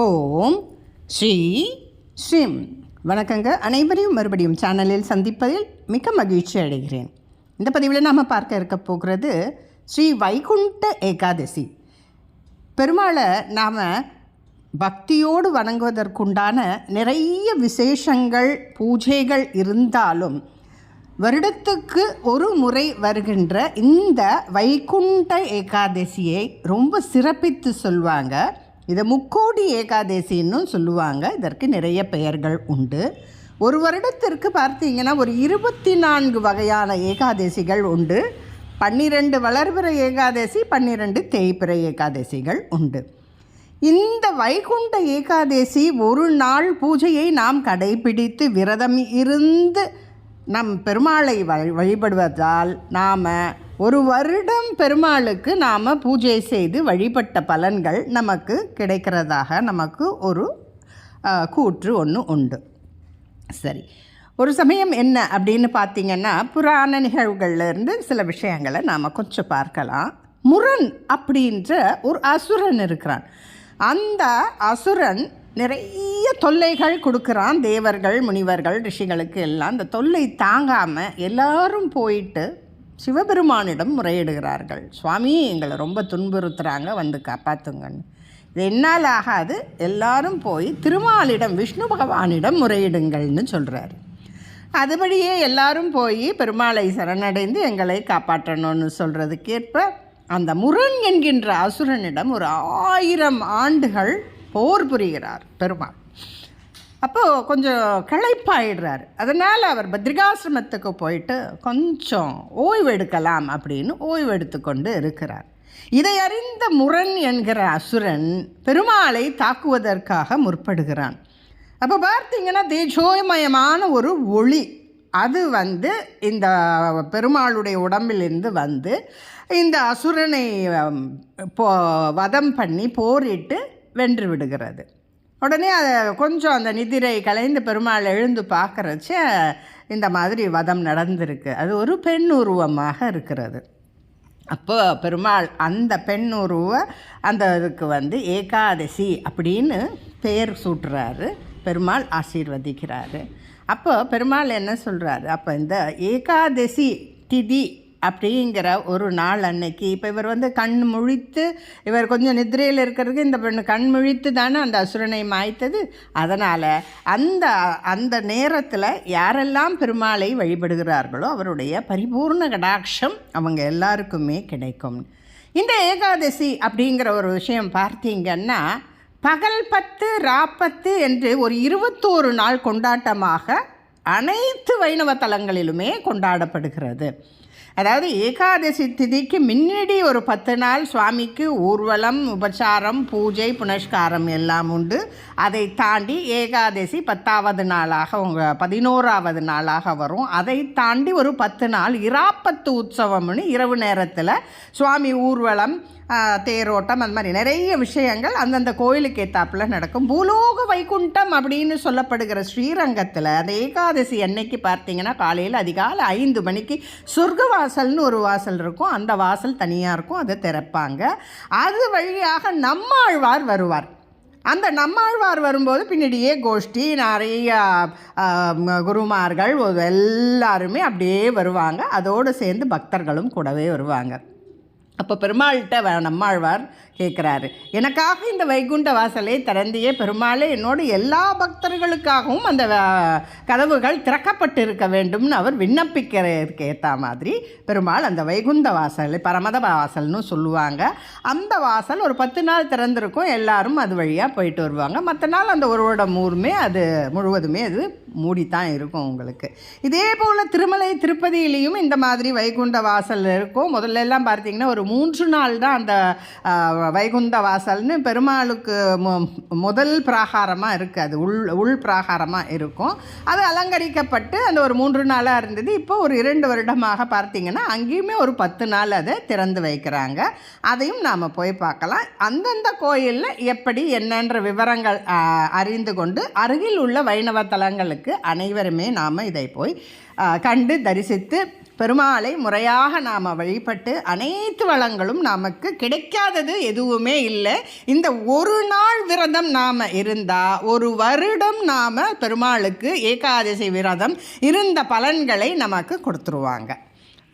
ஓம் ஸ்ரீ ஸ்ரீம். வணக்கங்க. அனைவரையும் மறுபடியும் சேனலில் சந்திப்பதில் மிக்க மகிழ்ச்சி அடைகிறேன். இந்த பதிவில் நாம் பார்க்க இருக்க போகிறது ஸ்ரீ வைகுண்ட ஏகாதசி. பெருமாளை நாம் பக்தியோடு வணங்குவதற்குண்டான நிறைய விசேஷங்கள் பூஜைகள் இருந்தாலும் வருடத்துக்கு ஒரு முறை வருகின்ற இந்த வைகுண்ட ஏகாதசியை ரொம்ப சிறப்பித்து சொல்வாங்க. இதை முக்கோடி ஏகாதேசின்னு சொல்லுவாங்க. இதற்கு நிறைய பெயர்கள் உண்டு. ஒரு வருடத்திற்கு பார்த்தீங்கன்னா ஒரு இருபத்தி நான்கு வகையான ஏகாதசிகள் உண்டு. பன்னிரெண்டு வளர்பிற ஏகாதசி பன்னிரெண்டு தேய்பிற ஏகாதசிகள் உண்டு. இந்த வைகுண்ட ஏகாதசி ஒரு நாள் பூஜையை நாம் கடைபிடித்து விரதம் இருந்து நம் பெருமாளை வழி வழிபடுவதால் நாம் ஒரு வருடம் பெருமாளுக்கு நாம் பூஜை செய்து வழிபட்ட பலன்கள் நமக்கு கிடைக்கிறதாக நமக்கு ஒரு கூற்று ஒன்று உண்டு. சரி. ஒரு சமயம் என்ன அப்படின்னு பார்த்தீங்கன்னா புராண நிகழ்வுகள்லேருந்து சில விஷயங்களை நாம் கொஞ்சம் பார்க்கலாம். முரண் அப்படின்ற ஒரு அசுரன் இருக்கிறான். அந்த அசுரன் நிறைய தொல்லைகள் கொடுக்குறான். தேவர்கள் முனிவர்கள் ரிஷிகளுக்கு எல்லாம் அந்த தொல்லை தாங்காமல் எல்லாரும் போயிட்டு சிவபெருமானிடம் முறையிடுகிறார்கள். சுவாமி எங்களை ரொம்ப துன்புறுத்துகிறாங்க வந்து காப்பாற்றுங்கன்னு இது என்னால் ஆகாது எல்லாரும் போய் திருமாலிடம் விஷ்ணு பகவானிடம் முறையிடுங்கள்னு சொல்கிறாரு அதுபடியே எல்லாரும் போய் பெருமாளை சரணடைந்து எங்களை காப்பாற்றணும்னு சொல்கிறதுக்கேற்ப அந்த முரண் என்கின்ற அசுரனிடம் ஒரு ஆயிரம் ஆண்டுகள் போர் புரிகிறார் பெருமாள். அப்போது கொஞ்சம் களைப்பாயிடுறாரு. அதனால் அவர் பத்ரிகாசிரமத்துக்கு போயிட்டு கொஞ்சம் ஓய்வு எடுக்கலாம் அப்படின்னு ஓய்வு எடுத்துக்கொண்டு இருக்கிறார். இதை அறிந்த முரண் என்கிற அசுரன் பெருமாளை தாக்குவதற்காக முற்படுகிறான். அப்போ பார்த்தீங்கன்னா தேஜோமயமான ஒரு ஒளி. அது வந்து இந்த பெருமாளுடைய உடம்பிலிருந்து வந்து இந்த அசுரனை போ வதம் பண்ணி போரிட்டு வென்று விடுகிறது. உடனே அதை கொஞ்சம் அந்த நிதிரை கலைந்து பெருமாள் எழுந்து பார்க்குறச்ச இந்த மாதிரி வதம் நடந்திருக்கு. அது ஒரு பெண் உருவமாக இருக்கிறது. அப்போ பெருமாள் அந்த பெண் உருவ அந்த இதுக்கு வந்து ஏகாதசி அப்படின்னு பெயர் சூட்டுறாரு. பெருமாள் ஆசீர்வதிக்கிறாரு. அப்போ பெருமாள் என்ன சொல்கிறாரு அப்போ இந்த ஏகாதசி திதி அப்படிங்கிற ஒரு நாள் அன்னைக்கு. இப்போ இவர் வந்து கண் முழித்து இவர் கொஞ்சம் நித்திரையில் இருக்கிறதுக்கு இந்த பெண்ணு கண் முழித்து தானே அந்த அசுரனை மாய்த்தது. அதனால் அந்த அந்த நேரத்தில் யாரெல்லாம் பெருமாளை வழிபடுகிறார்களோ அவருடைய பரிபூர்ண கடாட்சம் அவங்க எல்லாருக்குமே கிடைக்கும். இந்த ஏகாதசி அப்படிங்கிற ஒரு விஷயம் பார்த்தீங்கன்னா பகல் பத்து ராப்பத்து என்று ஒரு இருபத்தோரு நாள் கொண்டாட்டமாக அனைத்து வைணவ தலங்களிலுமே கொண்டாடப்படுகிறது. அதாவது ஏகாதசி திதிக்கு முன்னாடி ஒரு பத்து நாள் சுவாமிக்கு ஊர்வலம் உபச்சாரம் பூஜை புனஸ்காரம் எல்லாம் உண்டு. அதை தாண்டி ஏகாதசி பத்தாவது நாளாக உங்கள் பதினோராவது நாளாக வரும். அதை தாண்டி ஒரு பத்து நாள் இராப்பத்து உற்சவம்னு இரவு நேரத்தில் சுவாமி ஊர்வலம் தேரோட்டம் அந்த மாதிரி நிறைய விஷயங்கள் அந்தந்த கோயிலுக்கு ஏத்தாப்புல நடக்கும். பூலோக வைகுண்டம் அப்படின்னு சொல்லப்படுகிற ஸ்ரீரங்கத்தில் அந்த ஏகாதசி அன்னைக்கு பார்த்தீங்கன்னா காலையில் அதிகாலை ஐந்து மணிக்கு சொர்க்க வாசல்னு ஒரு வாசல் இருக்கும். அந்த வாசல் தனியாக இருக்கும். அதை திறப்பாங்க. அது வழியாக நம்மாழ்வார் வருவார். அந்த நம்மாழ்வார் வரும்போது பின்னாடியே கோஷ்டி நிறைய குருமார்கள் எல்லாருமே அப்படியே வருவாங்க. அதோடு சேர்ந்து பக்தர்களும் கூடவே வருவாங்க. அப்போ பெருமாள்கிட்ட வ- நம்மாழ்வார் கேட்குறாரு எனக்காக இந்த வைகுண்ட வாசலை திறந்தியே பெருமாளே என்னோட எல்லா பக்தர்களுக்காகவும் அந்த கதவுகள் திறக்கப்பட்டு இருக்க வேண்டும்னு அவர் விண்ணப்பிக்கிறதுக்கு ஏற்ற மாதிரி பெருமாள் அந்த வைகுந்த வாசல் பரமத வாசல்னு சொல்லுவாங்க. அந்த வாசல் ஒரு பத்து நாள் திறந்திருக்கும் எல்லாரும் அது வழியாக போயிட்டு வருவாங்க. மற்ற நாள் அந்த ஒரு வருடம் ஊருமே அது முழுவதுமே அது மூடித்தான் இருக்கும் உங்களுக்கு. இதே போல் திருமலை திருப்பதியிலையும் இந்த மாதிரி வைகுண்ட வாசல் இருக்கும். முதல்ல எல்லாம் பார்த்தீங்கன்னா ஒரு மூன்று நாள் தான் அந்த வைகுந்த வாசல்னு பெருமாளுக்கு முதல் பிராகாரமாக இருக்குது அது. உள் உள் பிராகாரமாக இருக்கும். அது அலங்கரிக்கப்பட்டு அந்த ஒரு மூன்று நாளாக இருந்தது. இப்போ ஒரு இரண்டு வருடமாக பார்த்தீங்கன்னா அங்கேயுமே ஒரு பத்து நாள் அதை திறந்து வைக்கிறாங்க. அதையும் நாம் போய் பார்க்கலாம். அந்தந்த கோயிலில் எப்படி என்னன்ற விவரங்கள் அறிந்து கொண்டு அருகில் உள்ள வைணவ தலங்களுக்கு அனைவருமே நாம் இதை போய் கண்டு தரிசித்து பெருமாளை முறையாக நாம் வழிபட்டு அனைத்து வளங்களும் நமக்கு கிடைக்காதது எதுவுமே இல்லை. இந்த ஒரு நாள் விரதம் நாம் இருந்தால் ஒரு வருடம் நாம் பெருமாளுக்கு ஏகாதசி விரதம் இருந்த பலன்களை நமக்கு கொடுத்துருவாங்க.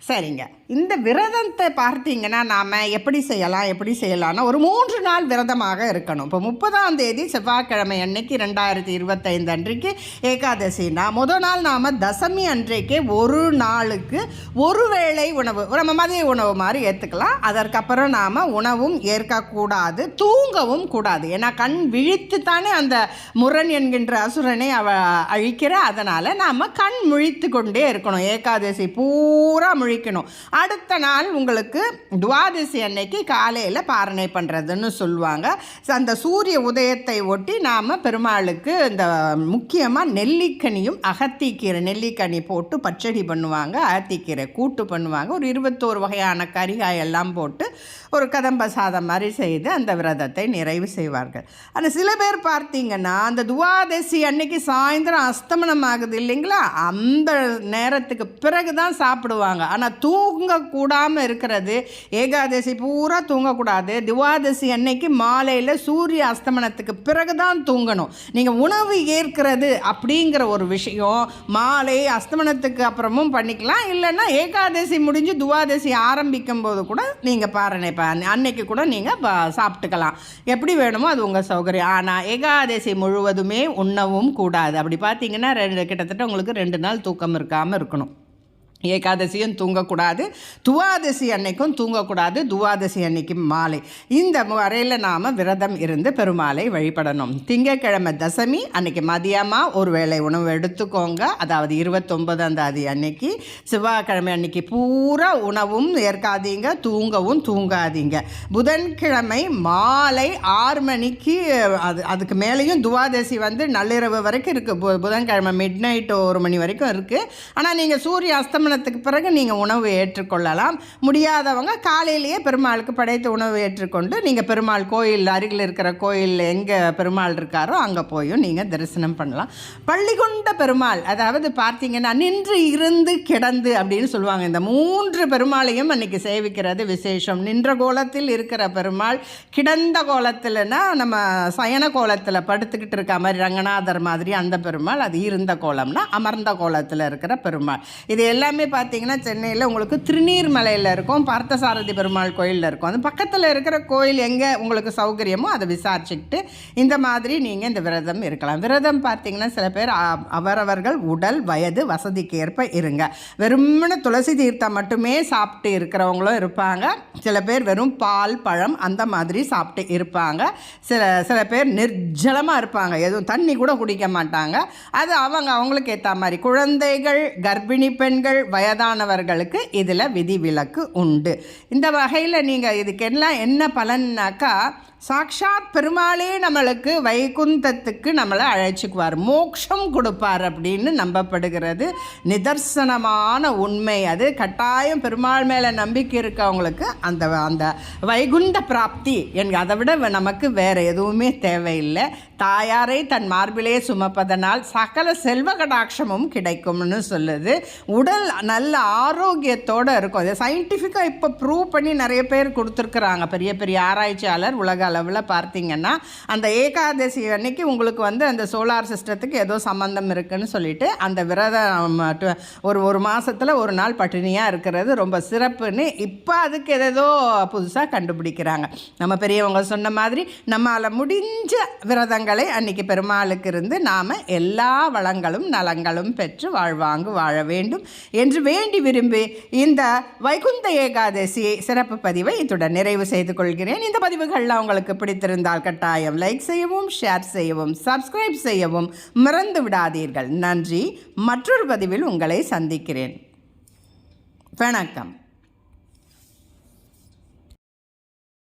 சரிங்க. இந்த விரதத்தை பார்த்தீங்கன்னா நாம் எப்படி செய்யலாம் எப்படி செய்யலாம்னா ஒரு மூன்று நாள் விரதமாக இருக்கணும். இப்போ முப்பதாம் தேதி செவ்வாய்க்கிழமை அன்னைக்கு ரெண்டாயிரத்தி இருபத்தைந்து அன்றைக்கு ஏகாதசினா முதல் நாள் நாம் தசமி அன்றைக்கே ஒரு நாளுக்கு ஒரு வேளை உணவு நம்ம மதிய உணவு மாதிரி ஏற்றுக்கலாம் அதற்கப்புறம் நாம் உணவும் ஏற்கக்கூடாது தூங்கவும் கூடாது. ஏன்னா கண் விழித்து தானே அந்த முரண் என்கின்ற அசுரனை அவ அழிக்கிற. அதனால் நாம் கண் முழித்து கொண்டே இருக்கணும். ஏகாதசி பூரா முழிக்கணும். அடுத்த நாள் உங்களுக்கு துவாதசி அன்னைக்கு காலையில் பாரணை பண்ணுறதுன்னு சொல்லுவாங்க. அந்த சூரிய உதயத்தை ஒட்டி நாம் பெருமாளுக்கு இந்த முக்கியமாக நெல்லிக்கனியும் அகத்திக்கீரை நெல்லிக்கனி போட்டு பச்சடி பண்ணுவாங்க அகத்திக்கீரை கூட்டு பண்ணுவாங்க. ஒரு இருபத்தோரு வகையான கறிகாய் எல்லாம் போட்டு ஒரு கதம்ப சாதம் மாதிரி செய்து அந்த விரதத்தை நிறைவு செய்வார்கள். ஆனால் சில பேர் பார்த்தீங்கன்னா அந்த துவாதசி அன்னைக்கு சாயந்தரம் அஸ்தமனம் ஆகுது இல்லைங்களா? அந்த நேரத்துக்கு பிறகு தான் சாப்பிடுவாங்க. ஆனால் தூங்கக்கூடாமல் இருக்கிறது ஏகாதசி பூரா தூங்கக்கூடாது. துவாதசி அன்னைக்கு மாலையில் சூரிய அஸ்தமனத்துக்கு பிறகு தான் தூங்கணும். நீங்கள் உணவு ஏற்கிறது அப்படிங்கிற ஒரு விஷயம் மாலை அஸ்தமனத்துக்கு அப்புறமும் பண்ணிக்கலாம். இல்லைன்னா ஏகாதசி முடிஞ்சு துவாதசி ஆரம்பிக்கும் போது கூட நீங்கள் பாருங்க இப்போ அன்னைக்கு கூட நீங்கள் சாப்பிட்டுக்கலாம். எப்படி வேணுமோ அது உங்கள் சௌகரியம். ஆனால் ஏகாதசி முழுவதுமே உண்ணவும் கூடாது. அப்படி பார்த்தீங்கன்னா ரெண்டு கிட்டத்தட்ட உங்களுக்கு ரெண்டு நாள் தூக்கம் இருக்காமல் இருக்கணும். ஏகாதசியும் தூங்கக்கூடாது. துவாதசி அன்னைக்கும் தூங்கக்கூடாது. துவாதசி அன்னைக்கு மாலை. இந்த வரையில் நாம் விரதம் இருந்து பெருமாளை வழிபடணும். திங்கட்கிழமை தசமி அன்னைக்கு மதியமாக ஒரு வேளை உணவு எடுத்துக்கோங்க. அதாவது இருபத்தொன்பதாம் தேதி அன்னைக்கு செவ்வாய்க்கிழமை அன்னைக்கு பூரா உணவும் ஏற்காதீங்க தூங்கவும் தூங்காதீங்க. புதன்கிழமை மாலை ஆறு மணிக்கு அது அதுக்கு மேலேயும் துவாதசி வந்து நள்ளிரவு வரைக்கும் இருக்குது பு புதன்கிழமை மிட் நைட் ஒரு மணி வரைக்கும் இருக்குது ஆனால் நீங்கள் சூரிய மத்தியானத்துக்கு பிறகு நீங்கள் உணவு ஏற்றுக்கொள்ளலாம். முடியாதவங்க காலையிலேயே பெருமாளுக்கு படைத்த உணவு ஏற்றுக்கொண்டு நீங்கள் பெருமாள் கோயில் அருகில் இருக்கிற கோயில் எங்கே பெருமாள் இருக்காரோ அங்கே போயும் நீங்கள் தரிசனம் பண்ணலாம். பள்ளிகொண்ட பெருமாள் அதாவது பார்த்தீங்கன்னா நின்று இருந்து கிடந்து அப்படின்னு சொல்லுவாங்க. இந்த மூன்று பெருமாளையும் அன்னைக்கு சேவிக்கிறது விசேஷம். நின்ற கோலத்தில் இருக்கிற பெருமாள் கிடந்த கோலத்தில்னா நம்ம சயன கோலத்தில் படுத்துக்கிட்டு இருக்க மாதிரி ரங்கநாதர் மாதிரி அந்த பெருமாள் அது இருந்த கோலம்னா அமர்ந்த கோலத்தில் இருக்கிற பெருமாள். இது எல்லாமே எல்லாமே பார்த்தீங்கன்னா சென்னையில் உங்களுக்கு திருநீர்மலையில் இருக்கும் பார்த்தசாரதி பெருமாள் கோயிலில் இருக்கும். அது பக்கத்தில் இருக்கிற கோயில் எங்கே உங்களுக்கு சௌகரியமோ அதை விசாரிச்சுக்கிட்டு இந்த மாதிரி நீங்கள் இந்த விரதம் இருக்கலாம். விரதம் பார்த்தீங்கன்னா சில பேர் அ- அவரவர்கள் உடல் வயது வசதிக்கு ஏற்ப இருங்க. வெறும்னு துளசி தீர்த்தம் மட்டுமே சாப்பிட்டு இருக்கிறவங்களும் இருப்பாங்க. சில பேர் வெறும் பால் பழம் அந்த மாதிரி சாப்பிட்டு இருப்பாங்க. சில சில பேர் நிர்ஜலமாக இருப்பாங்க. எதுவும் தண்ணி கூட குடிக்க மாட்டாங்க. அது அவங்க அவங்களுக்கு ஏற்ற மாதிரி. குழந்தைகள் கர்ப்பிணி பெண்கள் வயதானவர்களுக்கு இதில் விதிவிலக்கு உண்டு. இந்த வகையில் நீங்கள் இதுக்கெல்லாம் என்ன பலன்னாக்கா சாக்ஷாத் பெருமாளே நம்மளுக்கு வைகுந்தத்துக்கு நம்மளை அழைச்சிக்குவார். மோக்ஷம் கொடுப்பார் அப்படின்னு நம்பப்படுகிறது. நிதர்சனமான உண்மை அது. கட்டாயம் பெருமாள் மேலே நம்பிக்கை இருக்கவங்களுக்கு அந்த அந்த வைகுண்ட பிராப்தி என் அதை விட நமக்கு வேறு எதுவுமே தேவையில்லை. தாயாரை தன் மார்பிலே சுமப்பதனால் சகல செல்வ கடாட்சமும் கிடைக்கும்னு சொல்லுது. உடல் நல்ல ஆரோக்கியத்தோடு இருக்கும். அது சயின்டிஃபிக்காக இப்போ ப்ரூவ் பண்ணி நிறைய பேர் கொடுத்துருக்குறாங்க. பெரிய பெரிய ஆராய்ச்சியாளர் உலக அளவில் பார்த்தீங்கன்னா அந்த ஏகாதசி அன்னைக்கு உங்களுக்கு வந்து அந்த சோலார் சிஸ்டத்துக்கு ஏதோ சம்மந்தம் இருக்குன்னு சொல்லிட்டு அந்த விரதம் ஒரு ஒரு மாதத்தில் ஒரு நாள் பட்டினியாக இருக்கிறது ரொம்ப சிறப்புன்னு இப்போ அதுக்கு ஏதேதோ புதுசாக கண்டுபிடிக்கிறாங்க. நம்ம பெரியவங்க சொன்ன மாதிரி நம்மால் முடிஞ்ச விரதங்களை அன்னைக்கு பெருமாளுக்கு இருந்து நாம் எல்லா வளங்களும் நலங்களும் பெற்று வாழ்வாங்கு வாழ வேண்டும் என்று வேண்டி விரும்பி இந்த வைகுந்த ஏகாதசி சிறப்பு பதிவை இத்துடன் நிறைவு செய்து கொள்கிறேன். இந்த பதிவுகளில் அவங்க உங்களுக்கு பிடித்திருந்தால் கட்டாயம் லைக் செய்யவும் ஷேர் செய்யவும் சப்ஸ்கிரைப் செய்யவும் மறந்து விடாதீர்கள். நன்றி. மற்றொரு பதிவில் உங்களை சந்திக்கிறேன். வணக்கம்.